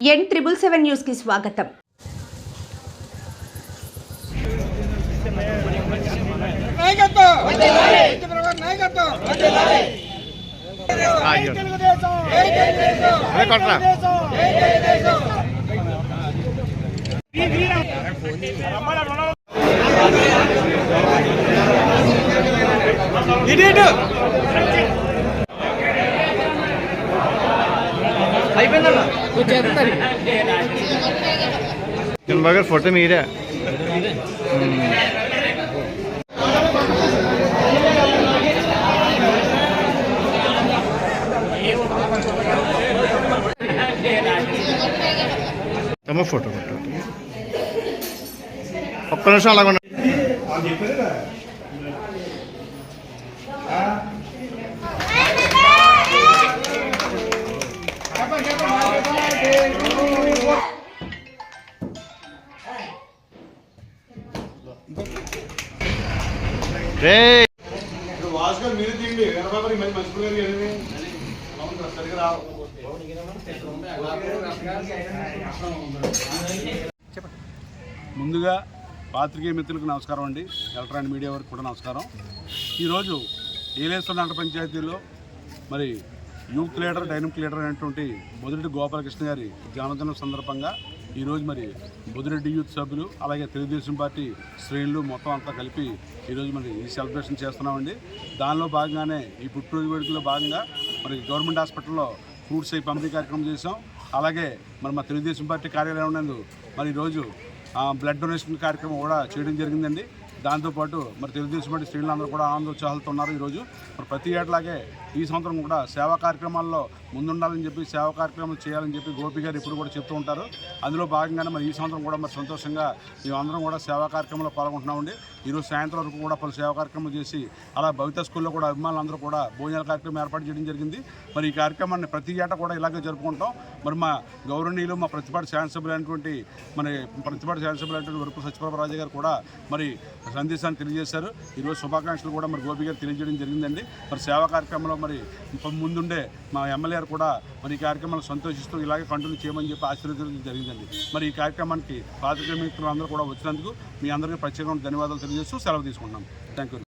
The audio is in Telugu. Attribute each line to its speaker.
Speaker 1: ఎన్ ట్రిపుల్ సెవెన్ న్యూస్కి స్వాగతం.
Speaker 2: నాయకత్వం. చంద్రబాబు
Speaker 3: గారు ఫోటో మీరే తమ ఫోటో ఫోటో ఒక్క నిమిషం అలాగ ఉండండి. రేయ్
Speaker 4: ముందుగా పాత్రికేయ మిత్రులకు నమస్కారం అండి. ఎలక్ట్రానిక్ మీడియా వారికి కూడా నమస్కారం. ఈరోజు ఏలేశ్వర నగర పంచాయతీలో మరి యూత్ లీడర్ డైనమిక్ లీడర్ అనేటువంటి బొదిరెడ్డి గోపాలకృష్ణ గారి జన్మదినం సందర్భంగా ఈరోజు మరి బొదిరెడ్డి యూత్ సభ్యులు అలాగే తెలుగుదేశం పార్టీ శ్రేణులు మొత్తం అంతా కలిపి ఈరోజు మరి ఈ సెలబ్రేషన్ చేస్తున్నామండి. దానిలో భాగంగానే ఈ పుట్టినరోజు వేడుకలో భాగంగా మరి గవర్నమెంట్ హాస్పిటల్లో ఫ్రూట్స్ అయి పంపిణీ కార్యక్రమం చేసాం అలాగే మరి మా తెలుగుదేశం పార్టీ కార్యాలయం నందు మరి ఈరోజు ఆ, బ్లడ్ డొనేషన్ కార్యక్రమం కూడా చేయడం జరిగిందండి. దాంతోపాటు మరి తెలుగుదేశం పార్టీ శ్రేణులు అందరూ కూడా ఆనందోత్సాహాలతో ఉన్నారు ఈరోజు. మరి ప్రతి ఏటలాగే ఈ సంవత్సరం కూడా సేవా కార్యక్రమాల్లో ముందుండాలని చెప్పి సేవా కార్యక్రమాలు చేయాలని చెప్పి గోపి గారు ఇప్పుడు కూడా చెప్తూ ఉంటారు. అందులో భాగంగానే మరి ఈ సంవత్సరం కూడా మరి సంతోషంగా మేమందరం కూడా సేవా కార్యక్రమంలో పాల్గొంటున్నామండి. ఈరోజు సాయంత్రం వరకు కూడా పలు సేవా కార్యక్రమం చేసి అలా భవిత స్కూల్లో కూడా అభిమానులందరూ కూడా భోజనాల కార్యక్రమం ఏర్పాటు చేయడం జరిగింది. మరి ఈ కార్యక్రమాన్ని ప్రతి ఏటా కూడా ఇలాగే జరుపుకుంటాం. మరి మా గౌరవనీయులు మా ప్రతిపాటి శాసనసభ్యులు అయినటువంటి మన ప్రతిపాటి శాసనసభ్యులు అయినటువంటి వరపు సత్యప్రభరాజు గారు కూడా మరి సందేశాన్ని తెలియజేశారు. ఈరోజు శుభాకాంక్షలు కూడా మరి గోపి గారు తెలియజేయడం జరిగిందండి. మరి సేవా కార్యక్రమంలో మరి ముందుండే మా ఎమ్మెల్యే గారు కూడా మరి ఈ కార్యక్రమాలు సంతోషిస్తూ ఇలాగే కంటిన్యూ చేయమని చెప్పి ఆశీర్వదించడం జరిగిందండి. మరి ఈ కార్యక్రమానికి పాత్రిక మిత్రులు అందరూ కూడా వచ్చినందుకు మీ అందరికీ ప్రత్యేకమైన ధన్యవాదాలు తెలియజేస్తూ సెలవు తీసుకుంటున్నాం. Thank you